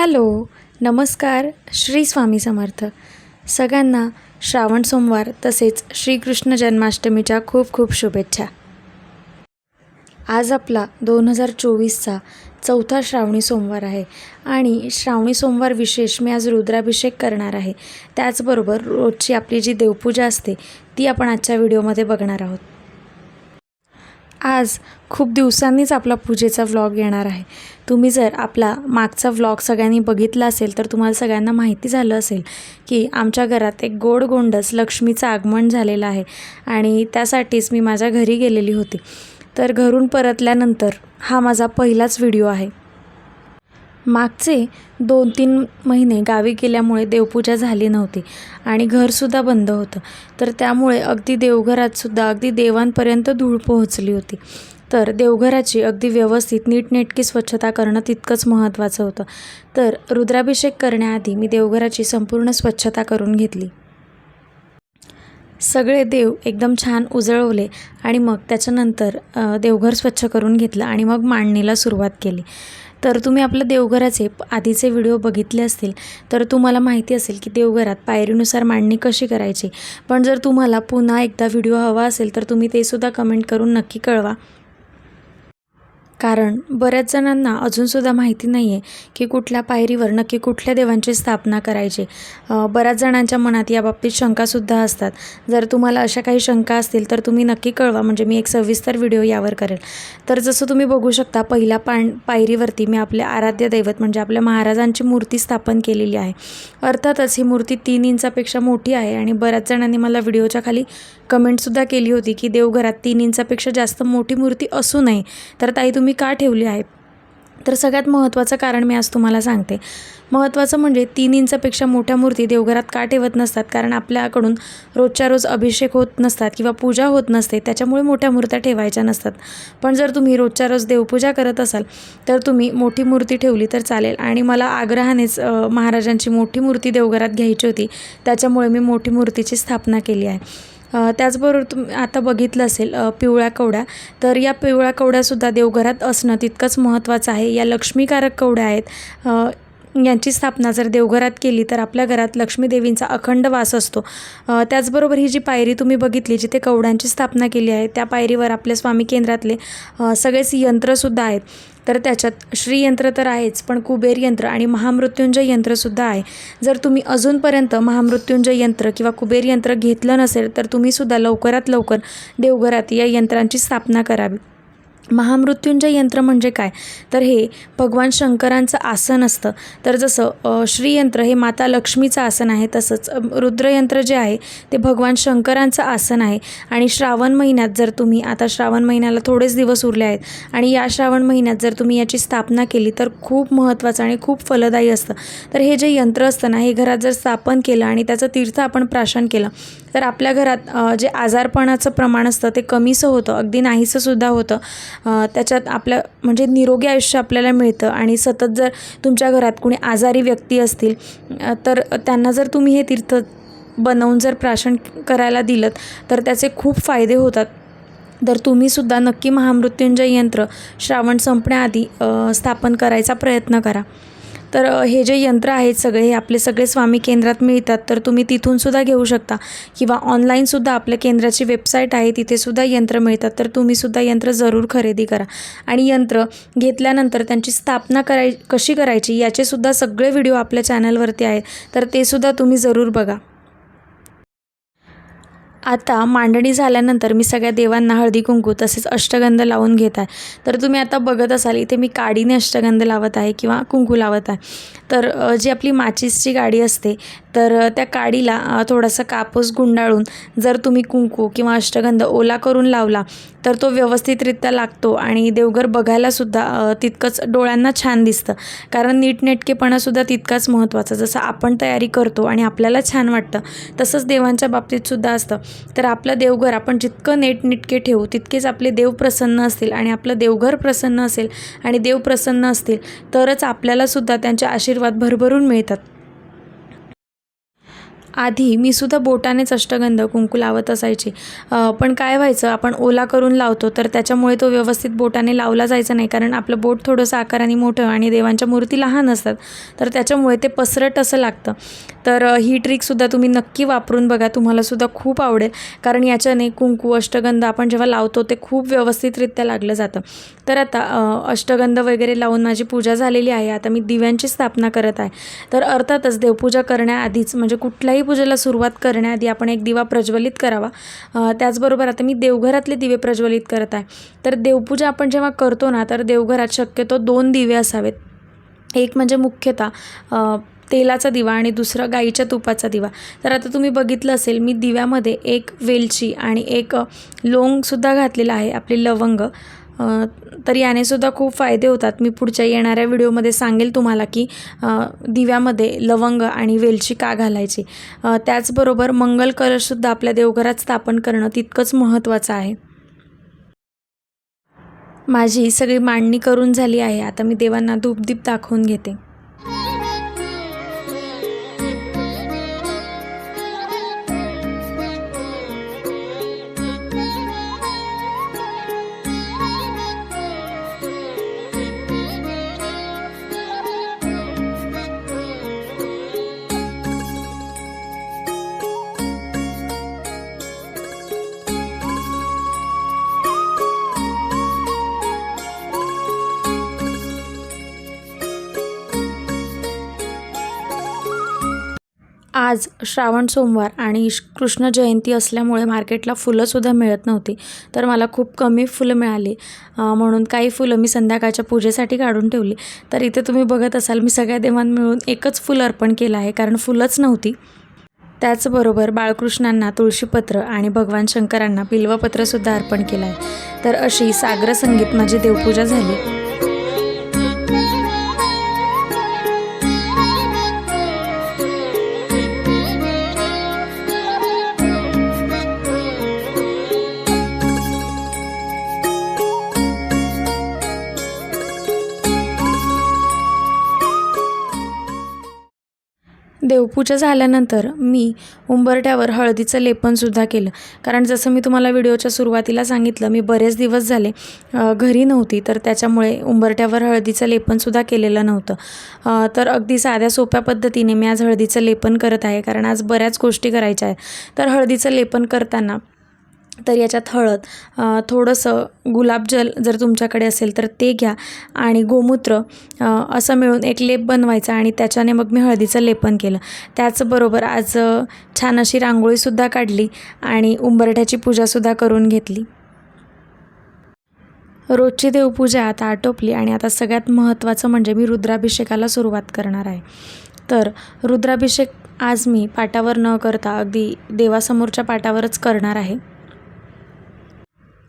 Hello नमस्कार श्री स्वामी समर्थ. सगळ्यांना श्रावण सोमवार तसेच श्रीकृष्ण जन्माष्टमीच्या खूप खूप शुभेच्छा. आज आपला दोन हजार चोवीसचा चौथा श्रावणी सोमवार आहे आणि श्रावणी सोमवार विशेष मी आज रुद्राभिषेक करणार आहे. त्याचबरोबर रोजची आपली जी देवपूजा असते ती आपण आजच्या व्हिडिओमध्ये बघणार आहोत. आज खूप दिवसांनीच आपला पूजेचा व्लॉग येणार आहे. तुम्ही जर आपला मागचा व्लॉग सगळ्यांनी बघितला असेल तर तुम्हाला सगळ्यांना माहिती झालं असेल की आमच्या घरात एक गोड गोंडस लक्ष्मीचं आगमन झालेलं आहे आणि त्यासाठीच मी माझ्या घरी गेलेली होती. तर घरून परतल्यानंतर हा माझा पहिलाच व्हिडिओ आहे. मागचे दोन तीन महिने गावी गेल्यामुळे देवपूजा झाली नव्हती आणि घरसुद्धा बंद होतं. तर त्यामुळे अगदी देवघरातसुद्धा अगदी देवांपर्यंत धूळ पोहोचली होती. तर देवघराची अगदी व्यवस्थित नीटनेटकी स्वच्छता करणं तितकंच महत्त्वाचं होतं. तर रुद्राभिषेक करण्याआधी मी देवघराची संपूर्ण स्वच्छता करून घेतली. सगळे देव एकदम छान उजळवले आणि मग त्याच्यानंतर देवघर स्वच्छ करून घेतलं आणि मग मांडणीला सुरुवात केली. तर तुम्ही आपलं देवघराचे आधीचे व्हिडिओ बघितले असतील तर तुम्हाला माहिती असेल की देवघरात पायरीनुसार मांडणी कशी करायची. पण जर तुम्हाला पुन्हा एकदा व्हिडिओ हवा असेल तर तुम्ही तेसुद्धा कमेंट करून नक्की कळवा. कारण बऱ्याच जणांना अजूनसुद्धा माहिती नाही आहे की कुठल्या पायरीवर नक्की कुठल्या देवांची स्थापना करायची. बऱ्याच जणांच्या मनात याबाबतीत शंकासुद्धा असतात. जर तुम्हाला अशा काही शंका असतील तर तुम्ही नक्की कळवा. म्हणजे मी एक सविस्तर व्हिडिओ यावर करेल. तर जसं तुम्ही बघू शकता पहिल्या पाण पायरीवरती मी आपले आराध्य दैवत म्हणजे आपल्या महाराजांची मूर्ती स्थापन केलेली आहे. अर्थातच ही मूर्ती तीन इंचापेक्षा मोठी आहे आणि बऱ्याच जणांनी मला व्हिडिओच्या खाली कमेंटसुद्धा केली होती की देवघरात तीन इंचापेक्षा जास्त मोठी मूर्ती असू नये. तर ताई तुम्ही का ठेवली आहे तर सगळ्यात महत्त्वाचं कारण मी आज तुम्हाला सांगते. महत्त्वाचं म्हणजे तीन इंचापेक्षा मोठ्या मूर्ती देवघरात का ठेवत नसतात? कारण आपल्याकडून रोजच्या रोज अभिषेक होत नसतात किंवा पूजा होत नसते त्याच्यामुळे मोठ्या मूर्त्या ठेवायच्या नसतात. पण जर तुम्ही रोजच्या रोज देवपूजा करत असाल तर तुम्ही मोठी मूर्ती ठेवली तर चालेल. आणि मला आग्रहानेच महाराजांची मोठी मूर्ती देवघरात घ्यायची होती. त्याच्यामुळे मी मोठी मूर्तीची स्थापना केली आहे. त्याचबरोबर तुम आता बघितलं असेल पिवळ्या कवड्या तर या पिवळ्या कवड्यासुद्धा देवघरात असणं तितकंच महत्त्वाचं आहे. या लक्ष्मीकारक कवड्या आहेत. यांची स्थापना जर देवघरात केली तर आपल्या घरात लक्ष्मीदेवींचा अखंड वास असतो. त्याचबरोबर ही जी पायरी तुम्ही बघितली जिथे कवड्यांची स्थापना केली आहे त्या पायरीवर आपल्या स्वामी केंद्रातले सगळेच यंत्रसुद्धा आहेत. तर त्याच्यात श्रीयंत्र तर आहेच पण कुबेर यंत्र आणि महामृत्युंजय यंत्रसुद्धा आहे. जर तुम्ही अजूनपर्यंत महामृत्युंजय यंत्र किंवा कुबेर यंत्र घेतलं नसेल तर तुम्हीसुद्धा लवकरात लवकर देवघरात या यंत्रांची स्थापना करावी. महामृत्युंजय यंत्र म्हणजे काय? तर हे भगवान शंकरांचं आसन असतं. तर जसं श्रीयंत्र हे माता लक्ष्मीचं आसन आहे तसंच रुद्रयंत्र जे आहे ते भगवान शंकरांचं आसन आहे. आणि श्रावण महिन्यात जर तुम्ही आता श्रावण महिन्याला थोडेच दिवस उरले आहेत आणि या श्रावण महिन्यात जर तुम्ही याची स्थापना केली तर खूप महत्त्वाचं आणि खूप फलदायी असतं. तर हे जे यंत्र असतं ना हे घरात जर स्थापन केलं आणि त्याचं तीर्थ आपण प्राशन केलं तर आपल्या घरात जे आजारपणाचं प्रमाण असतं ते कमीसं होतं अगदी नाहीसंसुद्धा होतं. त्याच्यात आपल्या म्हणजे निरोगी आयुष्य आपल्याला मिळतं आणि सतत जर तुमच्या घरात कुणी आजारी व्यक्ती असतील तर त्यांना जर तुम्ही हे तीर्थ बनवून जर प्राशन करायला दिलं तर त्याचे खूप फायदे होतात. तर तुम्हीसुद्धा नक्की महामृत्युंजय यंत्र श्रावण संपण्याआधी स्थापन करायचा प्रयत्न करा. तर हे जे यंत्र आहेत सगळे हे आपले सगळे स्वामी केंद्रात मिळतात तर तुम्ही तिथूनसुद्धा घेऊ शकता. किंवा ऑनलाईनसुद्धा आपल्या केंद्राची वेबसाईट आहे तिथेसुद्धा यंत्र मिळतात तर तुम्हीसुद्धा यंत्र जरूर खरेदी करा. आणि यंत्र घेतल्यानंतर त्यांची स्थापना कराय कशी करायची याचेसुद्धा सगळे व्हिडिओ आपल्या चॅनलवरती आहेत तर ते सुद्धा तुम्ही जरूर बघा. आता मांडणी झाल्यानंतर मी सगळ्या देवांना हळदी कुंकू तसेच अष्टगंध लावून घेत आहे. तर तुम्ही आता बघत असाल इथे मी काडीने अष्टगंध लावत आहे किंवा कुंकू लावत आहे. तर जी आपली माचीसची गाडी असते तर त्या काडीला थोडासा कापूस गुंडाळून जर तुम्ही कुंकू किंवा अष्टगंध ओला करून लावला तर तो व्यवस्थितरित्या लागतो आणि देवघर बघायलासुद्धा तितकंच डोळ्यांना छान दिसतं. कारण नीटनेटकेपणासुद्धा तितकाच महत्त्वाचा. जसं आपण तयारी करतो आणि आपल्याला छान वाटतं तसंच देवांच्या बाबतीतसुद्धा असतं. तर आपलं देवघर आपण जितकं नेटनिटके ठेवू तितकेच आपले देव प्रसन्न असतील आणि आपलं देवघर प्रसन्न असेल आणि देव प्रसन्न असतील तरच आपल्यालासुद्धा त्यांचे आशीर्वाद भरभरून मिळतात. आधी मी सुद्धा बोटानेच अष्टगंध कुंकू लावत असायचे. पण काय व्हायचं आपण ओला करून लावतो तर त्याच्यामुळे तो व्यवस्थित बोटाने लावला जायचा नाही कारण आपलं बोट थोडंसं आकाराने मोठं आणि देवांच्या मूर्ती लहान असतात तर त्याच्यामुळे ते पसरट असं लागतं. तर ही ट्रिकसुद्धा तुम्ही नक्की वापरून बघा तुम्हालासुद्धा खूप आवडेल कारण याच्याने कुंकू अष्टगंध आपण जेव्हा लावतो ते खूप व्यवस्थितरित्या लागलं जातं. तर आता अष्टगंध वगैरे लावून माझी पूजा झालेली आहे आता मी दिव्यांची स्थापना करत आहे. तर अर्थातच देवपूजा करण्याआधीच म्हणजे कुठल्याही पूजेला सुरुवात करण्याआधी आपण एक दिवा प्रज्वलित करावा. त्याचबरोबर आता मी देवघरातले दिवे प्रज्वलित करत आहे. तर देवपूजा आपण जेव्हा करतो ना तर देवघरात शक्यतो दोन दिवे असावेत. एक म्हणजे मुख्यतः तेलाचा दिवा आणि दुसरा गाईच्या तुपाचा दिवा. तर आता तुम्ही बघितलं असेल मी दिव्यामध्ये एक वेलची आणि एक लोंगसुद्धा घातलेला आहे आपली लवंग. तर याने सुद्धा खूप फायदे होतात. मी पुढच्या येणाऱ्या व्हिडिओमध्ये सांगेल तुम्हाला की दिव्यामध्ये लवंग आणि वेलची का घालायची. त्याचबरोबर मंगल कलशसुद्धा आपल्या देवघरात स्थापन करणं तितकंच महत्त्वाचं आहे. माझी सगळी मांडणी करून झाली आहे. आता मी देवांना धूपदीप दाखवून घेते. श्रावण सोमवार आणि कृष्ण जयंती असल्यामुळे मार्केटला फुलंसुद्धा मिळत नव्हती. तर मला खूप कमी फुलं मिळाली. म्हणून काही फुलं मी संध्याकाळच्या पूजेसाठी काढून ठेवली. तर इथे तुम्ही बघत असाल मी सगळ्या देवांना मिळून एकच फुलं अर्पण केलं आहे कारण फुलंच नव्हती. त्याचबरोबर बाळकृष्णांना तुळशीपत्र आणि भगवान शंकरांना बिल्वपत्रसुद्धा अर्पण केलं आहे. तर अशी सागर संगीत माझी देवपूजा झाली. देवपूजा झाल्यानंतर मी उंबरट्यावर हळदीचं लेपनसुद्धा केलं. कारण जसं मी तुम्हाला व्हिडिओच्या सुरुवातीला सांगितलं मी बरेच दिवस झाले घरी नव्हती तर त्याच्यामुळे उंबरट्यावर हळदीचं लेपनसुद्धा केलेलं नव्हतं. तर अगदी साध्या सोप्या पद्धतीने मी आज हळदीचं लेपन करत आहे कारण आज बऱ्याच गोष्टी करायच्या आहेत. तर हळदीचं लेपन करताना तर याच्यात हळद थोडंसं गुलाबजल जर तुमच्याकडे असेल तर ते घ्या आणि गोमूत्र असं मिळून एक लेप बनवायचा आणि त्याच्याने मग मी हळदीचं लेपन केलं. त्याचबरोबर आज छान अशी रांगोळीसुद्धा काढली आणि उंबरठ्याची पूजासुद्धा करून घेतली. रोजची देवपूजा आता आटोपली आणि आता सगळ्यात महत्त्वाचं म्हणजे मी रुद्राभिषेकाला सुरुवात करणार आहे. तर रुद्राभिषेक आज मी पाटावर न करता अगदी देवासमोरच्या पाटावरच करणार आहे.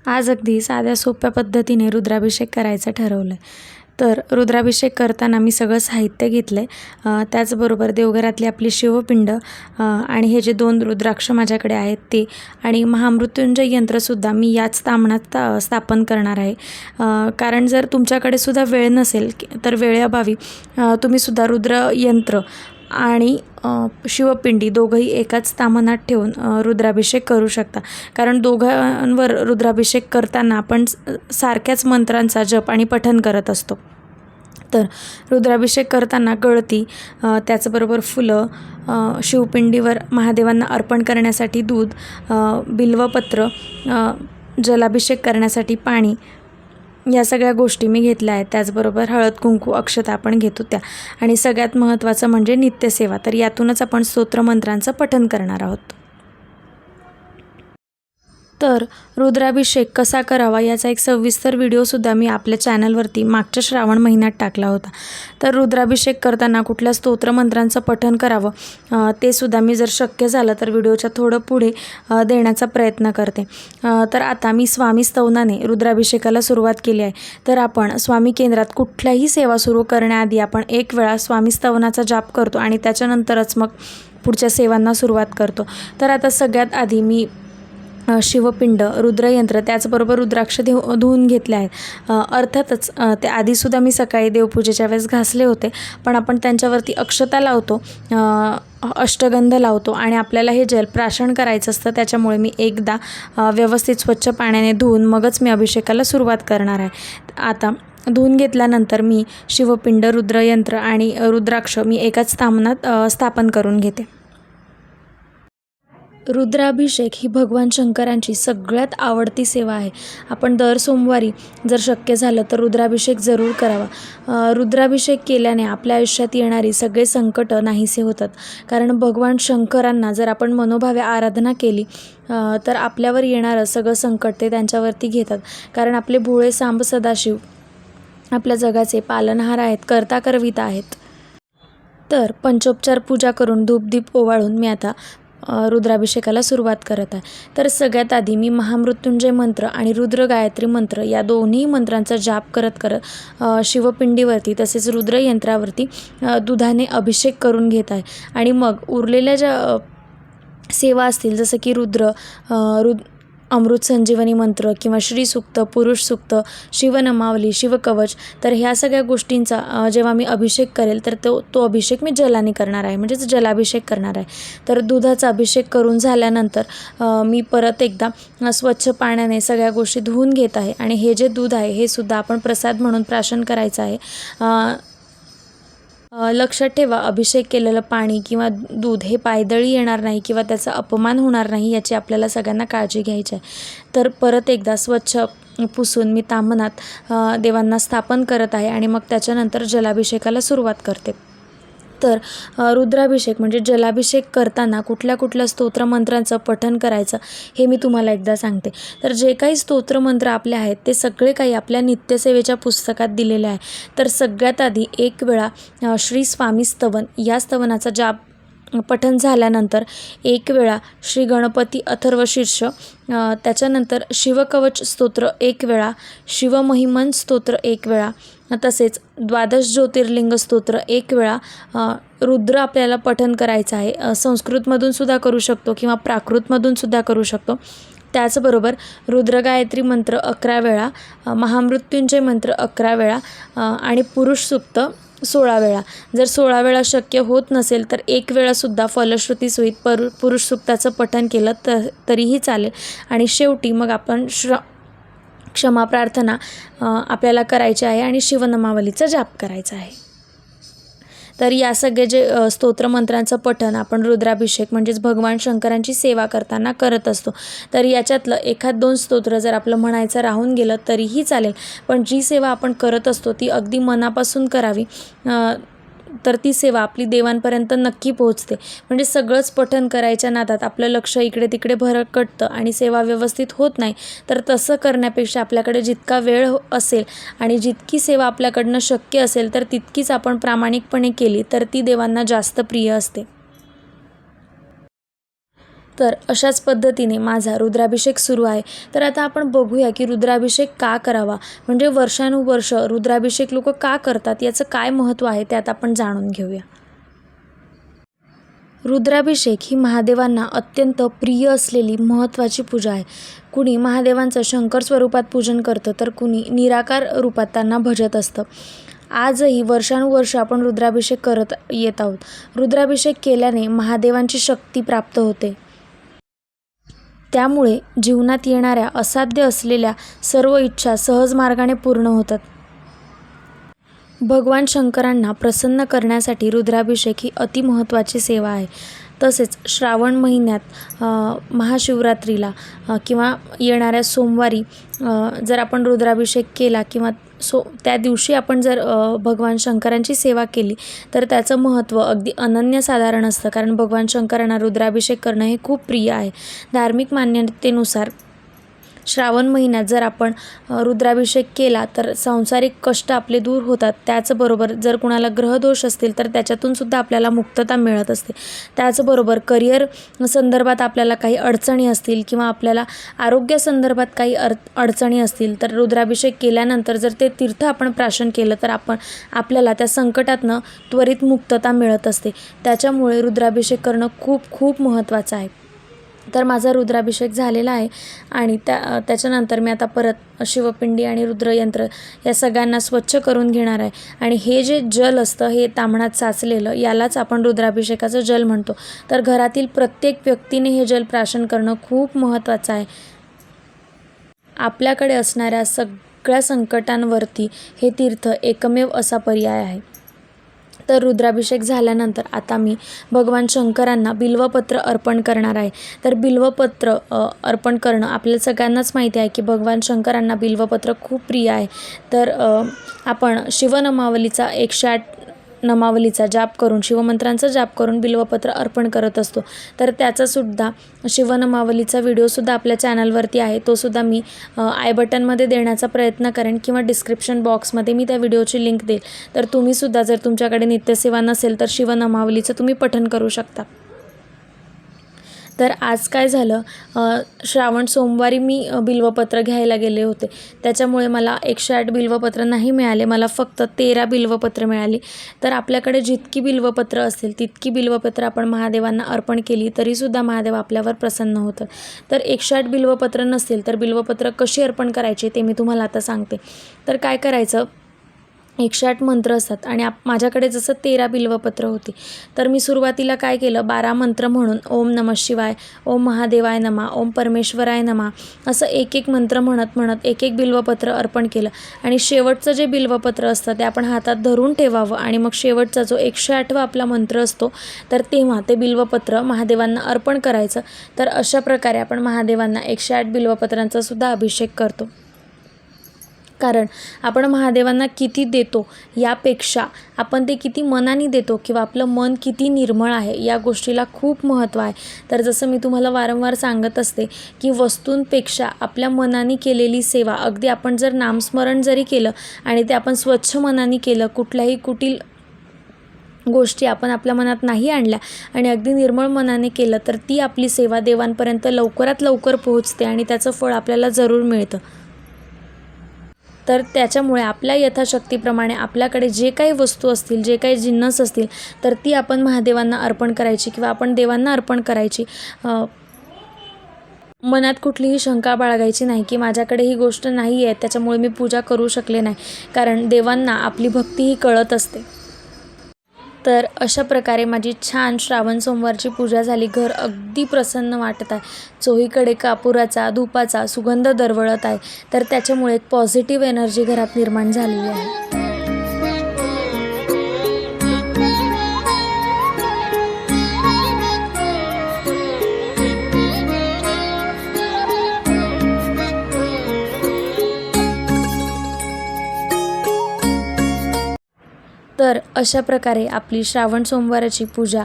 आज अगदी साध्या सोप्या पद्धतीने रुद्राभिषेक करायचं ठरवलं आहे तर रुद्राभिषेक करताना मी सगळं साहित्य घेतलं आहे त्याचबरोबर देवघरातली आपली शिवपिंड आणि हे जे दोन रुद्राक्ष माझ्याकडे आहेत ते आणि महामृत्युंजय यंत्रसुद्धा मी याच तामणात ता- स्थापन करणार आहे. कारण जर तुमच्याकडे सुद्धा वेळ नसेल की- तर वेळेअभावी तुम्हीसुद्धा रुद्र यंत्र आणि शिवपिंडी दोघंही एकाच तामणात ठेवून रुद्राभिषेक करू शकता. कारण दोघांवर रुद्राभिषेक करताना आपण सारख्याच मंत्रांचा जप आणि पठन करत असतो. तर रुद्राभिषेक करताना गळती त्याचबरोबर फुलं शिवपिंडीवर महादेवांना अर्पण करण्यासाठी दूध बिल्वपत्र जलाभिषेक करण्यासाठी पाणी या सगळ्या गोष्टी मी घेतल्या आहेत. त्याचबरोबर हळद कुंकू अक्षता आपण घेतो त्या आणि सगळ्यात महत्त्वाचं म्हणजे नित्यसेवा. तर यातूनच आपण स्तोत्रमंत्रांचं पठण करणार आहोत. तर रुद्राभिषेक कसा करावा याचा एक सविस्तर व्हिडिओसुद्धा मी आपल्या चॅनलवरती मागच्या श्रावण महिन्यात टाकला होता. तर रुद्राभिषेक करताना कुठल्या स्तोत्रमंत्रांचं पठन करावं ते सुद्धा मी जर शक्य झालं तर व्हिडिओच्या थोडं पुढे देण्याचा प्रयत्न करते. तर आता मी स्वामी स्तवनाने रुद्राभिषेकाला सुरुवात केली आहे. तर आपण स्वामी केंद्रात कुठल्याही सेवा सुरू करण्याआधी आपण एक वेळा स्वामी स्तवनाचा जाप करतो आणि त्याच्यानंतरच मग पुढच्या सेवांना सुरुवात करतो. तर आता सगळ्यात आधी मी शिवपिंड रुद्रयंत्र त्याचबरोबर रुद्राक्ष देव धुवून घेतले आहेत. अर्थातच ते आधीसुद्धा मी सकाळी देवपूजेच्या वेळेस घासले होते पण आपण त्यांच्यावरती अक्षता लावतो अष्टगंध लावतो आणि आपल्याला हे जल प्राशन करायचं असतं त्याच्यामुळे मी एकदा व्यवस्थित स्वच्छ पाण्याने धुवून मगच मी अभिषेकाला सुरुवात करणार आहे. आता धुवून घेतल्यानंतर मी शिवपिंड रुद्रयंत्र आणि रुद्राक्ष मी एकाच स्थापनात स्थापन करून घेते. रुद्राभिषेक ही भगवान शंकरांची सगळ्यात आवडती सेवा आहे. आपण दर सोमवारी जर शक्य झालं तर रुद्राभिषेक जरूर करावा. रुद्राभिषेक केल्याने आपल्या आयुष्यात येणारी सगळे संकटं नाहीसे होतात. कारण भगवान शंकरांना जर आपण मनोभावे आराधना केली तर आपल्यावर येणारं सगळं संकट ते त्यांच्यावरती घेतात. कारण आपले भोळे सांब सदाशिव आपल्या जगाचे पालनहार आहेत कर्ता करविता आहेत. तर पंचोपचार पूजा करून धूपदीप ओवाळून मी आता रुद्राभिषेकाला सुरुवात करत आहे. तर सगळ्यात आधी मी महामृत्युंजय मंत्र आणि रुद्र गायत्री मंत्र या दोन्ही मंत्रांचा जाप करत करत शिवपिंडीवरती तसेच रुद्र यंत्रावरती दुधाने अभिषेक करून घेत आहे. आणि मग उरलेल्या ज्या सेवा असतील जसं की रुद्र रुद अमृत संजीवनी मंत्र किंवा श्रीसुक्त पुरुष सुक्त शिवनमावली शिवकवच तर ह्या सगळ्या गोष्टींचा जेव्हा मी अभिषेक करेल तर तो तो अभिषेक मी जलाने करणार आहे. म्हणजेच जलाभिषेक करणार आहे. तर दुधाचा अभिषेक करून झाल्यानंतर मी परत एकदा स्वच्छ पाण्याने सगळ्या गोष्टी धुवून घेत आहे. आणि हे जे दूध आहे हे सुद्धा आपण प्रसाद म्हणून प्राशन करायचं आहे. लक्षात ठेवा अभिषेक केलेलं पाणी किंवा दूध हे पायदळी येणार नाही किंवा त्याचा अपमान होणार नाही याची आपल्याला सगळ्यांना काळजी घ्यायची आहे. तर परत एकदा स्वच्छ पुसून मी तामनात देवांना स्थापन करत आहे आणि मग त्याच्यानंतर जलाभिषेकाला सुरुवात करते. तर रुद्राभिषेक म्हणजे जलाभिषेक करताना कुठल्या कुठल्या स्तोत्रमंत्रांचं पठन करायचं हे मी तुम्हाला एकदा सांगते. तर जे काही स्तोत्रमंत्र आपले आहेत ते सगळे काही आपल्या नित्यसेवेच्या पुस्तकात दिलेले आहे तर सगळ्यात आधी एक वेळा श्री स्वामी स्तवन. या स्तवनाचा जाप पठण झाल्यानंतर एक वेळा श्री गणपती अथर्वशीर्ष त्याच्यानंतर शिवकवच स्तोत्र एक वेळा शिवमहिमन स्तोत्र एक वेळा तसेच द्वादश ज्योतिर्लिंग स्तोत्र एक वेळा रुद्र आपल्याला पठण करायचं आहे. संस्कृतमधून सुद्धा करू शकतो किंवा प्राकृतमधून सुद्धा करू शकतो. त्याचबरोबर रुद्र गायत्री मंत्र अकरा वेळा महामृत्युंजय मंत्र अकरा वेळा आणि पुरुष सुक्त सोळा वेळा. जर सोळा वेळा शक्य होत नसेल तर एक वेळासुद्धा फलश्रुती सहित पर पुरुष सुक्ताचं पठन केलं तर तरीही चालेल. आणि शेवटी मग आपण श्र क्षमा प्रार्थना आपल्याला करायची आहे आणि शिवनमावलीचा जाप करायचा आहे. तर या सगळे जे स्तोत्रमंत्रांचं पठण आपण रुद्राभिषेक म्हणजेच भगवान शंकरांची सेवा करताना करत असतो. तर याच्यातलं एखाद दोन स्तोत्र जर आपलं म्हणायचं राहून गेलं तरीही चालेल. पण जी सेवा आपण करत असतो ती अगदी मनापासून करावी. तर ती सेवा आपली देवांपर्यंत नक्की पोहोचते. म्हणजे सगळंच पठण करायच्या नादात आपलं लक्ष इकडे तिकडे भरकटतं आणि सेवा व्यवस्थित होत नाही तर तसं करण्यापेक्षा आपल्याकडे जितका वेळ हो- असेल आणि जितकी सेवा आपल्याकडनं शक्य असेल तर तितकीच आपण प्रामाणिकपणे केली तर ती देवांना जास्त प्रिय असते. तर अशाच पद्धतीने माझा रुद्राभिषेक सुरू आहे. तर आता आपण बघूया की रुद्राभिषेक का करावा? म्हणजे वर्षानुवर्ष रुद्राभिषेक लोक का करतात? याचं काय महत्त्व आहे? त्यात आपण जाणून घेऊया. रुद्राभिषेक ही महादेवांना अत्यंत प्रिय असलेली महत्त्वाची पूजा आहे. कुणी महादेवांचं शंकर स्वरूपात पूजन करतं तर कुणी निराकार रूपात त्यांना भजत असतं. आजही वर्षानुवर्ष आपण रुद्राभिषेक करत येत आहोत. रुद्राभिषेक केल्याने महादेवांची शक्ती प्राप्त होते. त्यामुळे जीवनात येणाऱ्या असाध्य असलेल्या सर्व इच्छा सहज मार्गाने पूर्ण होतात. भगवान शंकरांना प्रसन्न करण्यासाठी रुद्राभिषेक ही अतिमहत्त्वाची सेवा आहे. तसेच श्रावण महिन्यात महाशिवरात्रीला किंवा येणाऱ्या सोमवारी जर आपण रुद्राभिषेक केला किंवा सो त्या दिवशी आपण जर भगवान शंकरांची सेवा केली तर त्याचं महत्त्व अगदी अनन्यसाधारण असतं. कारण भगवान शंकरांना रुद्राभिषेक करणं हे खूप प्रिय आहे. धार्मिक मान्यतेनुसार श्रावण महिन्यात जर आपण रुद्राभिषेक केला तर सांसारिक कष्ट आपले दूर होतात. त्याचबरोबर जर कुणाला ग्रहदोष असतील तर त्याच्यातून सुद्धा आपल्याला मुक्तता मिळत असते. त्याचबरोबर करिअर संदर्भात आपल्याला काही अडचणी असतील किंवा आपल्याला आरोग्यासंदर्भात काही अड अडचणी असतील तर रुद्राभिषेक केल्यानंतर जर ते तीर्थ आपण प्राशन केलं तर आपण आपल्याला त्या संकटातनं त्वरित मुक्तता मिळत असते. त्याच्यामुळे रुद्राभिषेक करणं खूप खूप महत्त्वाचं आहे. तर माझा रुद्राभिषेक झालेला आहे. आणि त्या त्याच्यानंतर मी आता परत शिवपिंडी आणि रुद्रयंत्र या सगळ्यांना स्वच्छ करून घेणार आहे. आणि हे जे जल असतं हे तांबणात साचलेलं यालाच आपण रुद्राभिषेकाचं जल म्हणतो. तर घरातील प्रत्येक व्यक्तीने हे जल प्राशन करणं खूप महत्त्वाचं आहे. आपल्याकडे असणाऱ्या सगळ्या संकटांवरती हे तीर्थ एकमेव असा पर्याय आहे. तर रुद्राभिषेक झाल्यानंतर आता मी भगवान शंकरांना बिल्वपत्र अर्पण करणार आहे. तर बिल्वपत्र अर्पण करणं आपल्याला सगळ्यांनाच माहिती आहे की भगवान शंकरांना बिल्वपत्र खूप प्रिय आहे. तर आपण शिवनमावलीचा एकशे आठ नमावलीचा जाप करून शिवमंत्रांचा जाप करून बिल्वपत्र अर्पण करत असतो. तर त्याचासुद्धा शिवनमावलीचा व्हिडिओसुद्धा आपल्या चॅनलवरती आहे. तोसुद्धा मी आय बटनमध्ये देण्याचा प्रयत्न करेन किंवा डिस्क्रिप्शन बॉक्समध्ये मी त्या व्हिडिओची लिंक देईल. तर तुम्हीसुद्धा जर तुमच्याकडे नित्यसेवा नसेल तर शिवनमावलीचं तुम्ही पठन करू शकता. तर आज काय झालं श्रावण सोमवारी मी बिल्वपत्र घ्यायला गेले होते. त्याच्यामुळे मला एकशे आठ बिल्वपत्र नाही मिळाले. मला फक्त तेरा बिल्वपत्र मिळाली. तर आपल्याकडे जितकी बिल्वपत्र असतील तितकी बिल्वपत्र आपण महादेवांना अर्पण केली तरीसुद्धा महादेव आपल्यावर प्रसन्न होतं. तर एकशे आठ बिल्वपत्र नसेल तर बिल्वपत्र कशी अर्पण करायची ते मी तुम्हाला आता सांगते. तर काय करायचं एकशे आठ मंत्र असतात. आणि आप माझ्याकडे जसं तेरा बिल्वपत्र होती तर मी सुरुवातीला काय केलं बारा मंत्र म्हणून ओम नमः शिवाय ओम महादेवाय नमा ओम परमेश्वराय नमा असं एक एक मंत्र म्हणत म्हणत एक एक बिल्वपत्र अर्पण केलं. आणि शेवटचं जे बिल्वपत्र असतं ते आपण हातात धरून ठेवावं. आणि मग शेवटचा जो एकशे आठवा आपला मंत्र असतो तर तेव्हा ते बिल्वपत्र महादेवांना अर्पण करायचं. तर अशा प्रकारे आपण महादेवांना एकशे आठ बिल्वपत्रांचा सुद्धा अभिषेक करतो. कारण आपण महादेवांना किती देतो यापेक्षा आपण ते किती मनाने देतो किंवा आपलं मन किती निर्मळ आहे या गोष्टीला खूप महत्त्व आहे. तर जसं मी तुम्हाला वारंवार सांगत असते की वस्तूंपेक्षा आपल्या मनाने केलेली सेवा अगदी आपण जर नामस्मरण जरी केलं आणि ते आपण स्वच्छ मनाने केलं कुठल्याही कुटील गोष्टी आपण आपल्या मनात नाही आणल्या आणि अगदी निर्मळ मनाने केलं तर ती आपली सेवा देवांपर्यंत लवकरात लवकर पोहोचते आणि त्याचं फळ आपल्याला जरूर मिळतं. तर त्याच्यामुळे आपल्या यथाशक्तीप्रमाणे आपल्याकडे जे काही वस्तू असतील जे काही जिन्नस असतील तर ती आपण महादेवांना अर्पण करायची किंवा आपण देवांना अर्पण करायची. मनात कुठलीही शंका बाळगायची नाही की माझ्याकडे ही गोष्ट नाही आहे त्याच्यामुळे मी पूजा करू शकले नाही. कारण देवांना आपली भक्ती ही कळत असते. तर अशा प्रकारे माझी छान श्रावण सोमवारची पूजा झाली. घर अगदी प्रसन्न वाटत आहे. चोहीकडे कापुराचा धुपाचा सुगंध दरवळत आहे. तर त्याच्यामुळे एक पॉझिटिव्ह एनर्जी घरात निर्माण झालेली आहे. तर अशा प्रकारे आपली श्रावण सोमवाराची पूजा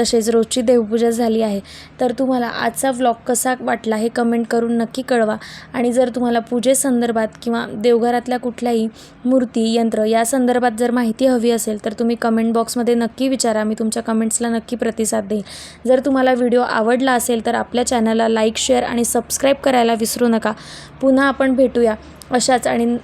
तसेच रोजची देवपूजा झाली आहे. तर तुम्हाला आजचा व्लॉग कसा वाटला हे कमेंट करून नक्की कळवा. आणि जर तुम्हाला पूजेसंदर्भात किंवा देवघरातल्या कुठल्याही मूर्ती यंत्र या संदर्भात जर माहिती हवी असेल तर तुम्ही कमेंट बॉक्समध्ये नक्की विचारा. मी तुमच्या कमेंट्सला नक्की प्रतिसाद देईन. जर तुम्हाला व्हिडिओ आवडला असेल तर आपल्या चॅनलला लाईक शेअर आणि सबस्क्राईब करायला विसरू नका. पुन्हा आपण भेटूया अशाच आणि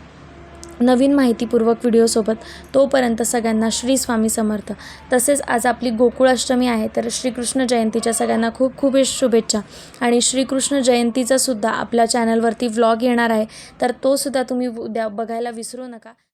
नवीन माहितीपूर्वक व्हिडिओसोबत तोपर्यंत सगळ्यांना श्री स्वामी समर्थ. तसेच आज आपली गोकुळाष्टमी आहे तर श्रीकृष्ण जयंतीच्या सगळ्यांना खूप खूप शुभेच्छा. आणि श्रीकृष्ण जयंतीचासुद्धा आपल्या चॅनलवरती व्लॉग येणार आहे तर तोसुद्धा तुम्ही उद्या बघायला विसरू नका.